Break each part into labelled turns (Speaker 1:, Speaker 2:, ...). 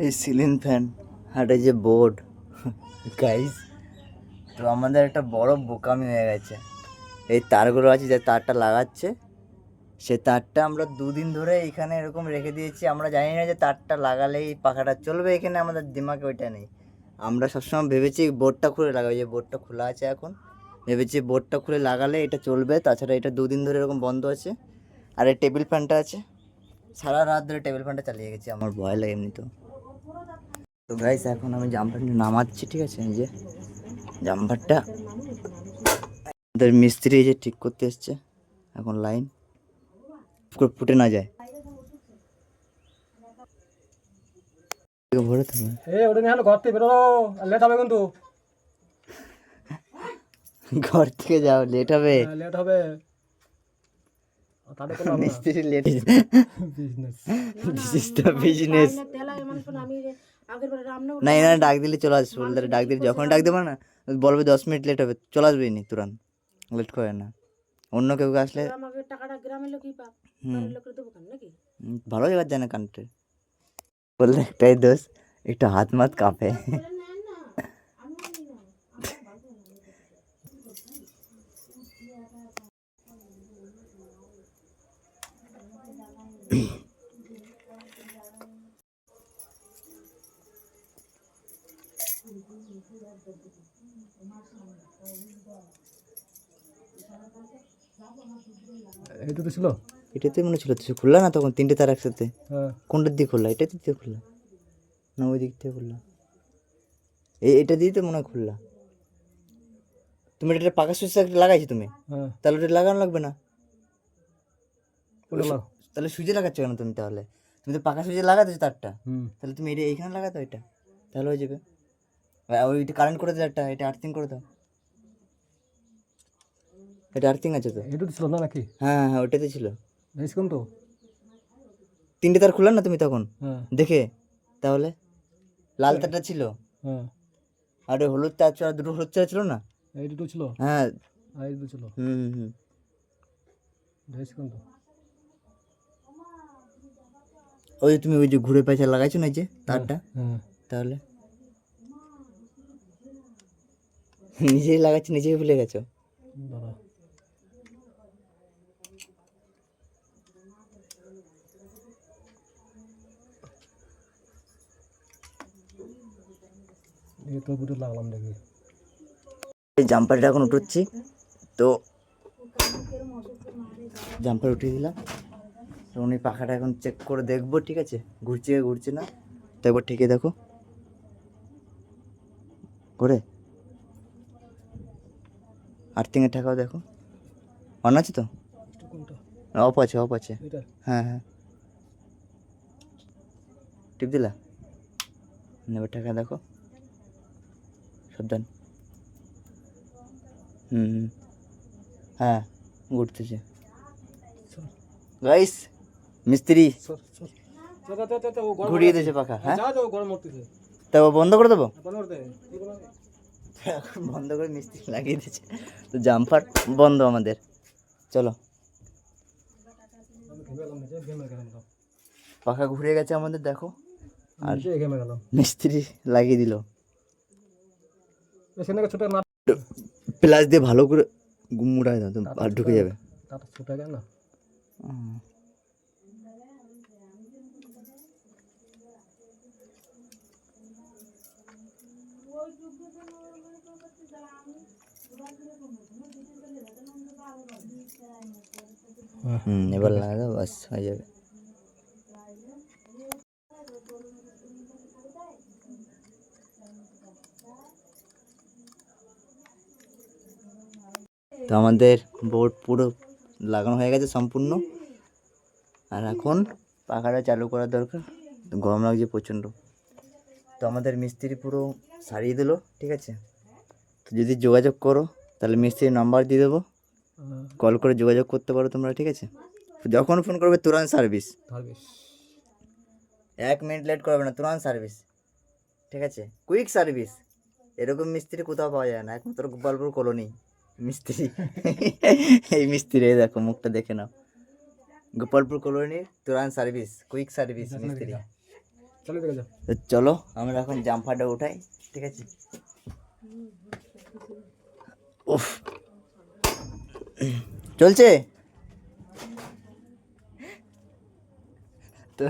Speaker 1: এই ceiling fan, আর যে board. Guys তো আমাদের একটা বড় বোকামি হয়ে গেছে। এই তারগুলো আছে, যে তারটা লাগাচ্ছে, সে তারটা আমরা দুদিন ধরে এখানে এরকম রেখে দিয়েছি। আমরা জানি না যে তারটা লাগালেই পাখাটা চলবে এখানে আমাদের দিমাগে ওইটা নেই। আমরা সবসময় ভেবেছি বোর্ডটা খুলে লাগাবো যে বোর্ডটা খোলা আছে এখন। ভেবেছি বোর্ডটা খুলে লাগালে এটা চলবে, তাছাড়া এটা দুদিন ধরে এরকম বন্ধ আছে। আর এই টেবিল ফ্যানটা আছে। সারা রাত ধরে টেবিল ফ্যানটা চালিয়ে গেছি, আমার ভয় লাগে এমনি তো তো গাইস এখন আমি জাম্পারটা নামাচ্ছি ঠিক আছে? এই যে জাম্পারটা আমাদের মিস্ত্রি যে ঠিক করতে এসছে এখন লাইন ফুটে না যায়। ভরে থাকবে।
Speaker 2: ঘর থেকে বেরো। লেট হবে কিন্তু।
Speaker 1: ঘর থেকে যাও লেট হবে।
Speaker 2: লেট হবে।
Speaker 1: মিস্ত্রি late
Speaker 2: business
Speaker 1: this is the business না এনারা ডাক দিলে চলে আসবে বলতে ডাক দিলে যখন ডাক দেবো না বলবে দশ মিনিট লেট হবে চলে আসবে নি তুরান লেট করে না। অন্য কেউ আসলে ভালো জায়গা যায় না কান্ট্রি বললে একটাই দোষ একটু হাত মাত কাঁপে
Speaker 2: এই তো ছিল?
Speaker 1: এটাতে মনে ছিল তো খুললা না তখন? তিনটে তার একসাথে?
Speaker 2: হ্যাঁ।
Speaker 1: কোনটার দিয়ে খুললা? এটা দিয়ে খুললা? না ওই দিক থেকে খুললা। এই এটা দিয়ে তো মনে হয় খুললা। তুমি এটা পাকা সুইচ লাগাইছো তুমি?
Speaker 2: হ্যাঁ।
Speaker 1: তাহলে ওটা লাগানো লাগবে না? তাহলে সুইচে লাগাচ্ছ কেন তুমি তাহলে? তুমি তো পাকা সুইচে লাগাতেছো তারটা।
Speaker 2: হুম।
Speaker 1: তাহলে তুমি এটা এইখানে লাগাতো এটা। তাহলে হয়ে যাবে। ওইটা কারেন্ট করে দাও একটা এটা আর্থিং করে দাও। এটা আর্থিং আছে তো।
Speaker 2: তো ছিল না নাকি?
Speaker 1: হ্যাঁ হ্যাঁ ওইটাতে ছিল।
Speaker 2: কোন তো?
Speaker 1: তিনটে তার খুললা না তুমি তখন?
Speaker 2: হ্যাঁ।
Speaker 1: দেখে তাহলে? লাল তারটা ছিল।
Speaker 2: হ্যাঁ।
Speaker 1: আর হলুদ তার ছাড়া দুটো হলুদ তার ছিল না?
Speaker 2: এই দুটো ছিল?
Speaker 1: হ্যাঁ।
Speaker 2: এই দুটো ছিল?
Speaker 1: হুম হুম
Speaker 2: কোন তো?
Speaker 1: ওই তুমি ওই যে ঘুরে পেঁচা লাগাইছো না এই যে তারটা?
Speaker 2: হ্যাঁ।
Speaker 1: তাহলে? নিজেই লাগাচ্ছ নিজেই ভুলে গেছো?
Speaker 2: লাগলাম দেখি।
Speaker 1: জাম্পারটা এখন উঠোচ্ছি। তো জাম্পার উঠিয়ে দিলাম। তো উনি পাখাটা এখন চেক করে দেখব ঠিক আছে? ঘুরছে ঘুরছে না? তো একবার ঠিকই দেখো। করে? আর্থিংয়ের টাকাও দেখো। অন আছে তো? অফ আছে অফ আছে। হ্যাঁ হ্যাঁ। টিপ দিলা? এবার টাকা দেখো। সাবধান। হুম হ্যাঁ ঘুরতেছে। গাইস মিস্ত্রি। ঘুরিয়ে দিয়েছে পাখা হ্যাঁ
Speaker 2: যা যাও গরম মরতেছে।
Speaker 1: তা বন্ধ করে দেবো
Speaker 2: বন্ধ করতে এই বলো
Speaker 1: এখন বন্ধ করে মিস্ত্রি লাগিয়ে দিয়েছে। তো জাম্পার বন্ধ আমাদের। চলো। পাখা ঘুরে গেছে আমাদের, দেখো।
Speaker 2: আর
Speaker 1: মিস্ত্রি লাগিয়ে দিল।
Speaker 2: না
Speaker 1: প্লাস দিয়ে ভালো করে দাও, তো আর ঢুকে যাবে।
Speaker 2: না
Speaker 1: এবার লাগা দাও বাস, হয়ে যাবে। তো আমাদের বোর্ড পুরো লাগানো হয়ে গেছে সম্পূর্ণ। আর এখন পাখাটা চালু করার দরকার, গরম লাগছে প্রচণ্ড। তো আমাদের মিস্ত্রি পুরো সারিয়ে দিলো, ঠিক আছে? যদি যোগাযোগ করো তাহলে মিস্ত্রির নাম্বার দিয়ে দেবো।
Speaker 2: হ্যাঁ,
Speaker 1: কল করে যোগাযোগ করতে পারো তোমরা ঠিক আছে? যখন ফোন করবে তুরান সার্ভিস এক মিনিট লেট করবে না তুরান সার্ভিস ঠিক আছে? কুইক সার্ভিস এরকম মিস্ত্রি কোথাও পাওয়া যায় না। একমাত্র গোপালপুর কলোনি মিস্ত্রি। এই মিস্ত্রি এই দেখো মুখটা দেখে নাও। গোপালপুর কলোনির তুরান সার্ভিস কুইক সার্ভিস মিস্ত্রি।
Speaker 2: চলো
Speaker 1: আমরা এখন জাম্পারটা উঠাই ঠিক আছে? উফ। চলছে? তো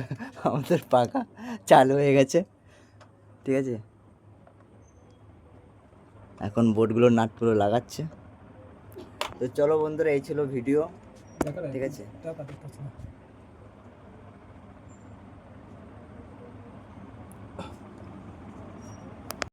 Speaker 1: আমাদের পাকা চালু হয়ে গেছে। ঠিক আছে? এখন বোর্ডগুলো নাটগুলো লাগাচ্ছে। তো চলো বন্ধুরা এই ছিল ভিডিও। ঠিক আছে?